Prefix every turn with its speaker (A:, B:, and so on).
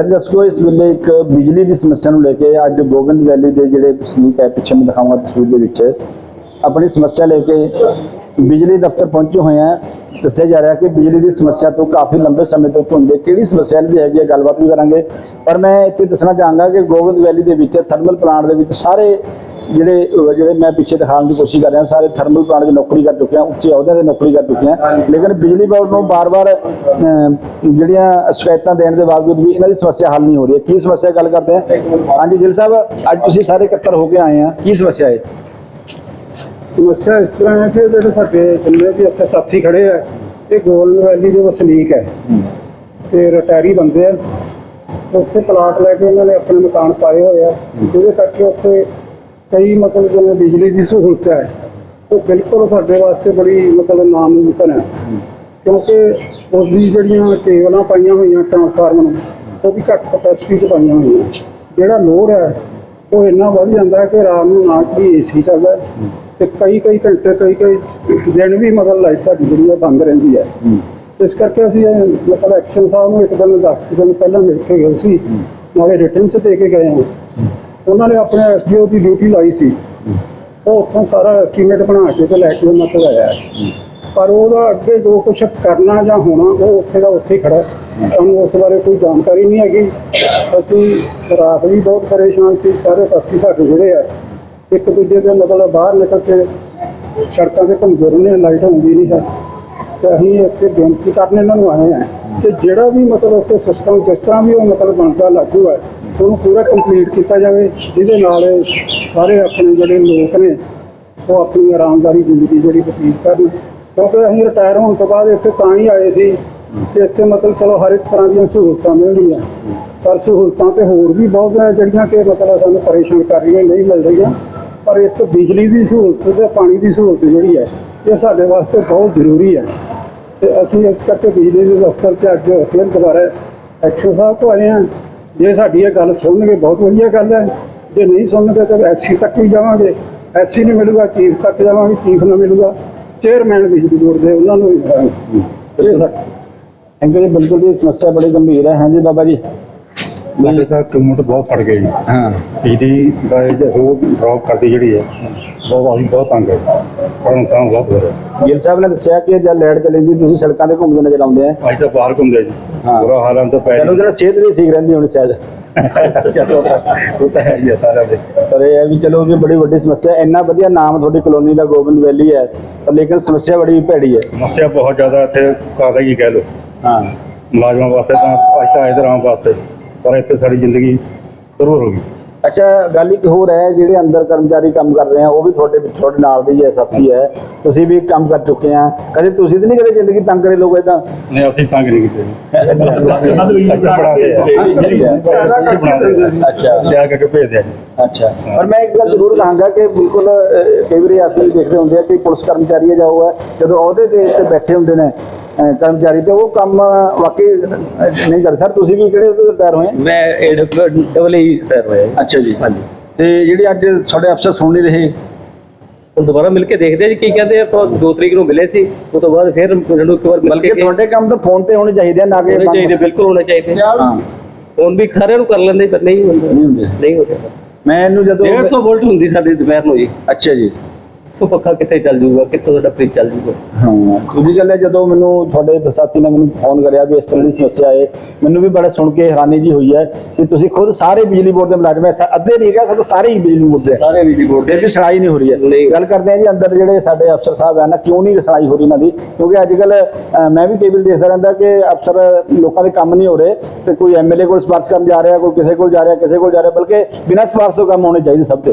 A: ਫਿਰ ਦੱਸੋ ਇਸ ਵੇਲੇ ਇੱਕ ਬਿਜਲੀ ਦੀ ਸਮੱਸਿਆ ਨੂੰ ਲੈ ਕੇ ਅੱਜ ਗੋਬਿੰਦ ਵੈਲੀ ਦੇ ਜਿਹੜੇ ਵਸਨੀਕ ਹੈ, ਪਿੱਛੇ ਮੈਂ ਦਿਖਾਵਾਂ ਤਸਵੀਰ ਦੇ ਵਿੱਚ। ਆਪਣੀ ਸਮੱਸਿਆ ਲੈ ਕੇ ਬਿਜਲੀ ਦਫ਼ਤਰ ਪਹੁੰਚੇ ਹੋਏ ਆ ਦੱਸਿਆ ਜਾ ਰਿਹਾ ਕਿ ਬਿਜਲੀ ਦੀ ਸਮੱਸਿਆ ਤੋਂ ਕਾਫੀ ਲੰਬੇ ਸਮੇਂ ਤੋਂ ਹੁੰਦੇ ਕਿਹੜੀ ਸਮੱਸਿਆ ਦੀ ਹੈਗੀ ਹੈ, ਗੱਲਬਾਤ ਵੀ ਕਰਾਂਗੇ। ਪਰ ਮੈਂ ਇੱਥੇ ਦੱਸਣਾ ਚਾਹਾਂਗਾ ਕਿ ਗੋਬਿੰਦ ਵੈਲੀ ਦੇ ਵਿੱਚ ਥਰਮਲ ਪਲਾਂਟ ਦੇ ਵਿੱਚ ਸਾਰੇ ਜਿਹੜੇ ਜਿਹੜੇ ਮੈਂ ਪਿੱਛੇ ਦਿਖਾਉਣ ਦੀ ਕੋਸ਼ਿਸ਼ ਕਰ ਰਿਹਾ ਸਾਰੇ ਥਰਮਲ ਪਲਾਂਟ 'ਚ ਨੌਕਰੀ ਕਰ ਚੁੱਕੇ ਆ ਉੱਚੇ ਅਹੁਦਿਆਂ ਤੇ ਨੌਕਰੀ ਕਰ ਚੁੱਕੇ ਆ। ਲੇਕਿਨ ਬਿਜਲੀ ਬੋਰਡ ਨੂੰ ਬਾਰ-ਬਾਰ ਜਿਹੜੀਆਂ ਸ਼ਿਕਾਇਤਾਂ ਦੇਣ ਦੇ ਬਾਵਜੂਦ ਵੀ ਇਹਨਾਂ ਦੀ ਸਮੱਸਿਆ ਹੱਲ ਨਹੀਂ ਹੋ ਰਹੀ ਹੈ। ਕੀ ਸਮੱਸਿਆ ਗੱਲ ਕਰਦੇ ਆ? ਹਾਂਜੀ ਗਿਲ ਸਾਹਿਬ ਅੱਜ ਤੁਸੀਂ ਸਾਰੇ ਇਕੱਤਰ ਹੋ ਕੇ ਆਏ ਆ। ਕੀ ਸਮੱਸਿਆ ਹੈ?
B: ਸਮੱਸਿਆ ਇਸ ਤਰ੍ਹਾਂ ਹੈ ਕਿ ਜਿਹੜੇ ਸਾਡੇ ਜਿੰਨੇ ਵੀ ਇੱਥੇ ਸਾਥੀ ਖੜੇ ਆ ਇਹ ਗੋਲਡ ਵੈਲੀ ਦੇ ਵਸਨੀਕ ਹੈ। ਤੇ ਰਿਟਾਇਰੀ ਬੰਦੇ ਆ। ਉੱਥੇ ਪਲਾਟ ਲੈ ਕੇ ਉਹਨਾਂ ਨੇ ਆਪਣੇ ਮਕਾਨ ਪਾਏ ਹੋਏ ਆ। ਜਿਹਦੇ ਕਰਕੇ ਉੱਥੇ ਕਈ ਮਤਲਬ ਜਿਵੇਂ ਬਿਜਲੀ ਦੀ ਸਹੂਲਤ ਹੈ, ਉਹ ਬਿਲਕੁਲ ਸਾਡੇ ਵਾਸਤੇ ਬੜੀ ਮਤਲਬ ਨਾਮੁਮਕਿਨ ਹੈ। ਕਿਉਂਕਿ ਉਸ ਦੀ ਜਿਹੜੀਆਂ ਕੇਬਲਾਂ ਪਾਈਆਂ ਹੋਈਆਂ ਟਰਾਂਸਫਾਰਮਰ ਨੂੰ, ਉਹ ਵੀ ਘੱਟ ਕਪੈਸਿਟੀ 'ਚ ਪਾਈਆਂ ਹੋਈਆਂ। ਜਿਹੜਾ ਲੋਡ ਹੈ, ਉਹ ਇੰਨਾ ਵੱਧ ਜਾਂਦਾ ਕਿ ਰਾਤ ਨੂੰ ਨਾ ਕਿ ਏਸੀ ਚੱਲਦਾ ਹੈ। ਤੇ ਕਈ ਕਈ ਘੰਟੇ, ਕਈ ਕਈ ਦਿਨ ਵੀ ਮਤਲਬ ਲਾਈਟ ਸਾਡੀ ਜਿਹੜੀ ਹੈ ਬੰਦ ਰਹਿੰਦੀ ਹੈ। ਇਸ ਕਰਕੇ ਅਸੀਂ ਮਤਲਬ ਐਕਸ਼ਨ ਸਾਹਿਬ ਨੂੰ ਇੱਕ ਦਿਨ 10 ਕੁ ਦਿਨ ਪਹਿਲਾਂ ਮਿਲ ਕੇ ਗਏ ਸੀ। ਨਾਲੇ ਰਿਟਰਨ 'ਚ ਦੇ ਕੇ ਗਏ ਹਾਂ। ਉਹਨਾਂ ਨੇ ਆਪਣੇ ਐਸਡੀਓ ਦੀ ਡਿਊਟੀ ਲਾਈ ਸੀ। ਉਹ ਉੱਥੋਂ ਸਾਰਾ ਐਸਟੀਮੇਟ ਬਣਾ ਕੇ ਤੇ ਲੈ ਕੇ ਉਹਨਾਂ ਕੋਲ ਆਇਆ। ਪਰ ਉਹਦਾ ਅੱਗੇ ਜੋ ਕੁਝ ਕਰਨਾ ਜਾਂ ਹੋਣਾ ਉਹ ਉੱਥੇ ਦਾ ਉੱਥੇ ਖੜਾ ਸਾਨੂੰ ਉਸ ਬਾਰੇ ਕੋਈ ਜਾਣਕਾਰੀ ਨਹੀਂ ਹੈਗੀ। ਅਸੀਂ ਰਾਤ ਵੀ ਬਹੁਤ ਪਰੇਸ਼ਾਨ ਸੀ। ਸਾਰੇ ਸਾਥੀ ਸਾਡੇ ਜਿਹੜੇ ਆ ਇੱਕ ਦੂਜੇ ਦੇ ਮਤਲਬ ਬਾਹਰ ਨਿਕਲ ਕੇ ਸੜਕਾਂ ਤੇ ਘੁੰਮਦੇ ਰਹਿੰਦੇ ਹਾਂ, ਲਾਈਟ ਹੁੰਦੀ ਨਹੀਂ ਹੈ। ਤੇ ਅਸੀਂ ਇੱਥੇ ਬੇਨਤੀ ਕਰਨ ਇਹਨਾਂ ਨੂੰ ਆਏ ਆ ਕਿ ਜਿਹੜਾ ਵੀ ਮਤਲਬ ਉੱਥੇ ਸਿਸਟਮ ਜਿਸ ਤਰ੍ਹਾਂ ਵੀ ਉਹ ਮਤਲਬ ਬਣਦਾ ਲਾਗੂ ਹੈ, ਉਹਨੂੰ ਪੂਰਾ ਕੰਪਲੀਟ ਕੀਤਾ ਜਾਵੇ, ਜਿਹਦੇ ਨਾਲ ਸਾਰੇ ਆਪਣੇ ਜਿਹੜੇ ਲੋਕ ਨੇ, ਉਹ ਆਪਣੀ ਆਰਾਮਦਾਰੀ ਜ਼ਿੰਦਗੀ ਜਿਹੜੀ ਬਤੀਤ ਕਰਨ। ਕਿਉਂਕਿ ਅਸੀਂ ਰਿਟਾਇਰ ਹੋਣ ਤੋਂ ਬਾਅਦ ਇੱਥੇ ਤਾਂ ਹੀ ਆਏ ਸੀ ਕਿ ਇੱਥੇ ਮਤਲਬ ਚਲੋ ਹਰ ਇੱਕ ਤਰ੍ਹਾਂ ਦੀਆਂ ਸਹੂਲਤਾਂ ਮਿਲਣਗੀਆਂ ਪਰ ਸਹੂਲਤਾਂ ਤੇ ਹੋਰ ਵੀ ਬਹੁਤ ਹੈ ਜਿਹੜੀਆਂ ਕਿ ਮਤਲਬ ਸਾਨੂੰ ਪਰੇਸ਼ਾਨ ਕਰ ਰਹੀਆਂ, ਨਹੀਂ ਮਿਲ ਰਹੀਆਂ। ਪਰ ਇੱਕ ਬਿਜਲੀ ਦੀ ਸਹੂਲਤ ਤੇ ਪਾਣੀ ਦੀ ਸਹੂਲਤ ਜਿਹੜੀ ਹੈ, ਇਹ ਸਾਡੇ ਵਾਸਤੇ ਬਹੁਤ ਜ਼ਰੂਰੀ ਹੈ। ਤੇ ਅਸੀਂ ਇਸ ਕਰਕੇ ਬਿਜਲੀ ਦੇ ਦਫ਼ਤਰ 'ਚ ਅੱਜ ਫਿਰ ਦੁਬਾਰਾ ਐਕਸ਼ਨ ਸਾਹਿਬ ਤੋਂ ਆਏ ਹਾਂ। ਜੇ ਸਾਡੀ ਇਹ ਗੱਲ ਸੁਣਨਗੇ ਬਹੁਤ ਵਧੀਆ ਗੱਲ ਹੈ। ਜੇ ਨਹੀਂ ਸੁਣਨਗੇ ਤਾਂ ਐਸਸੀ ਤੱਕ ਵੀ ਜਾਵਾਂਗੇ। ਐਸਸੀ ਨਹੀਂ ਮਿਲੂਗਾ ਚੀਫ ਤੱਕ ਜਾਵਾਂਗੇ ਚੀਫ ਨਾ ਮਿਲੂਗਾ। ਚੇਅਰਮੈਨ ਬਿਜਲੀ ਬੋਰਡ ਦੇ ਉਹਨਾਂ ਨੂੰ ਵੀ। ਇਹ ਸੱਚ।
A: ਥੈਂਕ ਯੂ ਜੀ ਬਿਲਕੁਲ ਜੀ ਸਮੱਸਿਆ ਬੜੀ ਗੰਭੀਰ ਹੈ। ਹਾਂਜੀ ਬਾਬਾ ਜੀ।
C: ਸਾਡੇ ਤਾਂ ਕਮਿਊਨਿਟ ਬਹੁਤ ਫੜ ਜੀ।
A: ਹਾਂ।
C: ਬਿਜਲੀ ਦਾ ਇਹ ਰੋਡ ਡ੍ਰੌਪ ਕਰਦੀ ਜਿਹੜੀ ਹੈ ਬਹੁਤ ਅਸੀਂ ਬਹੁਤ ਤੰਗ ਹੈ। ਪਰ ਨੁਕਸਾਨ ਬਹੁਤ ਹੋ ਰਿਹਾ।
A: ਗਿਲ ਸਾਹਿਬ ਨੇ ਦੱਸਿਆ ਕਿ ਜਦ ਲਾਈਟ ਚਲੀ ਜਾਂਦੀ ਤੁਸੀਂ ਸੜਕਾਂ ਤੇ ਘੁੰਮਦੇ ਨਜ਼ਰ ਆਉਂਦੇ ਆ।
C: ਅੱਜ ਤਾਂ ਬਾਹਰ ਘੁੰਮਦੇ ਜੀ।
A: ਹਾਂ।
C: ਬੁਰਾ ਹਾਲ ਹੈ ਤਾਂ ਪੈ
A: ਚਲੋ ਜਿਹੜਾ ਸਿਹਤ ਵੀ ਠੀਕ ਰਹਿੰਦੀ ਹੋਣੀ ਸ਼ਾਇਦ। ਚਲੋ ਉਹ ਤਾਂ ਹੈ ਹੀ ਸਾਰਾ ਦੇ। ਪਰ ਇਹ ਹੈ ਵੀ ਚਲੋ ਵੀ ਬੜੀ ਵੱਡੀ ਸਮੱਸਿਆ ਇੰਨਾ ਵਧੀਆ ਨਾਮ ਤੁਹਾਡੀ ਕਲੋਨੀ ਦਾ ਗੋਬਿੰਦ ਵੈਲੀ ਹੈ ਪਰ ਲੇਕਿਨ ਸਮੱਸਿਆ ਬੜੀ ਭੈੜੀ ਹੈ।
C: ਸਮੱਸਿਆ ਬਹੁਤ ਜ਼ਿਆਦਾ ਇੱਥੇ ਕਾਦਾ ਕੀ ਕਹਿ ਲੋ
A: ਹਾਂ।
C: ਮੁਲਾਜ਼ਮਾਂ ਵਾਸਤੇ ਤਾਂ ਅੱਜ ਤਾਂ ਇਧਰ ਆਉਣ ਵਾਸਤੇ। ਪਰ ਇੱਥੇ ਸਾਡੀ ਜ਼ਿੰਦਗੀ ਜ਼ਰੂਰ ਹੋ ਗਈ।
A: ਅੱਛਾ ਗੱਲ ਇੱਕ ਹੋਰ ਹੈ ਜਿਹੜੇ ਅੰਦਰ ਕਰਮਚਾਰੀ ਕੰਮ ਕਰ ਰਹੇ ਆ ਉਹ ਵੀ ਤੁਹਾਡੇ ਵਿੱਚ ਤੁਹਾਡੇ ਨਾਲ ਦੇ ਹੀ ਹੈ ਸਾਥੀ ਹੈ। ਤੁਸੀਂ ਵੀ ਕੰਮ ਕਰ ਚੁੱਕੇ ਆ। ਕਦੇ ਤੁਸੀਂ ਤਾਂ ਨਹੀਂ ਕਦੇ ਜ਼ਿੰਦਗੀ ਤੰਗ ਕਰੇ ਲੋਕ ਇਦਾਂ
C: ਨਹੀਂ ਅਸੀਂ ਤੰਗ ਨਹੀਂ ਕੀਤੇ
A: ਅੱਛਾ
C: ਲਿਆ ਕੇ ਭੇਜਦੇ ਆ ਜੀ।
A: ਅੱਛਾ। ਪਰ ਮੈਂ ਇੱਕ ਗੱਲ ਜ਼ਰੂਰ ਕਹਾਂਗਾ ਕਿ ਬਿਲਕੁਲ ਕਈ ਵਾਰੀ ਅਸੀਂ ਦੇਖਦੇ ਹੁੰਦੇ ਆ ਕਿ ਪੁਲਿਸ ਕਰਮਚਾਰੀ ਜਾਂ ਉਹ ਹੈ ਜਦੋਂ ਅਹੁਦੇ ਤੇ ਬੈਠੇ ਹੁੰਦੇ ਨੇ ਕਰਮਚਾਰੀ ਤੇ ਉਹ ਕੰਮ ਵਾਕਈ ਨਹੀਂ ਕਰ ਸਰ ਤੁਸੀਂ ਵੀ ਕਿਹੜੇ ਤੋਂ ਰਿਟਾਇਰ ਹੋਏ?
D: ਮੈਂ ਡਬਲ ਹੀ ਰਿਟਾਇਰ ਹੋਇਆ ਜੀ।
A: ਅੱਛਾ ਜੀ।
D: ਹਾਂਜੀ।
A: ਤੇ ਜਿਹੜੀ ਅੱਜ ਤੁਹਾਡੇ ਅਫਸਰ ਸੁਣ ਨਹੀਂ ਰਹੇ?
D: ਹੁਣ ਦੁਬਾਰਾ ਮਿਲ ਕੇ ਦੇਖਦੇ ਆ ਜੀ ਕੀ ਕਹਿੰਦੇ ਆ ਆਪਾਂ 2 ਤਰੀਕ ਨੂੰ ਮਿਲੇ ਸੀ ਉਸ ਤੋਂ ਬਾਅਦ ਫਿਰ ਮੈਨੂੰ ਇੱਕ ਵਾਰ ਮਿਲ ਕੇ
A: ਤੁਹਾਡੇ ਕੰਮ ਤਾਂ ਫੋਨ ਤੇ ਹੋਣੇ ਚਾਹੀਦੇ ਆ ਨਾ ਕਿ
D: ਹੋਣੇ ਚਾਹੀਦੇ ਬਿਲਕੁਲ ਹੋਣੇ ਚਾਹੀਦੇ।
A: ਹਾਂ।
D: ਹੁਣ ਵੀ ਸਾਰਿਆਂ ਨੂੰ ਕਰ ਲੈਂਦੇ ਪਰ ਨਹੀਂ ਹੁੰਦਾ।
A: ਨਹੀਂ ਹੁੰਦੇ।
D: ਨਹੀਂ
A: ਮੈਂ ਇਹਨੂੰ ਜਦੋਂ
D: 150 ਵੋਲਟ ਹੁੰਦੀ ਸਾਡੀ ਦੁਪਹਿਰ ਨੂੰ ਜੀ।
A: ਅੱਛਾ ਜੀ।
D: ਸੋ ਪੱਖਾ ਕਿੱਥੇ ਚੱਲ ਜਾਊਗਾ ਕਿੱਥੋਂ ਸਾਡਾ ਫ੍ਰਿਜ ਚੱਲ ਜਾਊਗਾ
A: ਹਾਂ ਦੂਜੀ ਗੱਲ ਹੈ ਜਦੋਂ ਮੈਨੂੰ ਤੁਹਾਡੇ ਸਾਥੀ ਨੇ ਮੈਨੂੰ ਫੋਨ ਕਰਿਆ ਵੀ ਇਸ ਤਰ੍ਹਾਂ ਦੀ ਸਮੱਸਿਆ ਹੈ ਮੈਨੂੰ ਵੀ ਬੜਾ ਸੁਣ ਕੇ ਹੈਰਾਨੀ ਜੀ ਹੋਈ ਹੈ ਕਿ ਤੁਸੀਂ ਖੁਦ ਸਾਰੇ ਬਿਜਲੀ ਬੋਰਡ ਦੇ ਮੁਲਾਜ਼ਮ ਹੈ ਅੱਧੇ ਨਹੀਂ ਕਹ ਸਕਦੇ ਸਾਰੇ ਹੀ ਬਿਜਲੀ ਬੋਰਡ ਦੇ
D: ਸਾਰੇ ਬਿਜਲੀ ਬੋਰਡ
A: ਫਿਰ ਵੀ ਸੁਣਾਈ ਨਹੀਂ ਹੋ ਰਹੀ ਹੈ। ਗੱਲ ਕਰਦੇ ਆ ਜੀ ਅੰਦਰ ਜਿਹੜੇ ਸਾਡੇ ਅਫਸਰ ਸਾਹਿਬ ਆ ਨਾ ਕਿਉਂ ਨਹੀਂ ਸੁਣਾਈ ਹੋ ਰਹੀ ਇਹਨਾਂ ਦੀ? ਕਿਉਂਕਿ ਅੱਜ ਕੱਲ ਮੈਂ ਵੀ ਕੇਬਲ ਦੇਖਦਾ ਰਹਿੰਦਾ ਕਿ ਅਫਸਰ ਲੋਕਾਂ ਦੇ ਕੰਮ ਨਹੀਂ ਹੋ ਰਹੇ ਤੇ ਕੋਈ ਐਮਐਲਏ ਕੋਲ ਸਿਫਾਰਿਸ਼ ਕਰਨ ਜਾ ਰਿਹਾ ਕੋਈ ਕਿਸੇ ਕੋਲ ਜਾ ਰਿਹਾ ਕਿਸੇ ਕੋਲ ਜਾ ਰਿਹਾ ਬਲਕਿ ਬਿਨਾਂ ਸਿਫਾਰਿਸ਼ ਤੋਂ ਕੰਮ ਹੋਣੇ ਚਾਹੀਦੇ ਸਭ ਦੇ।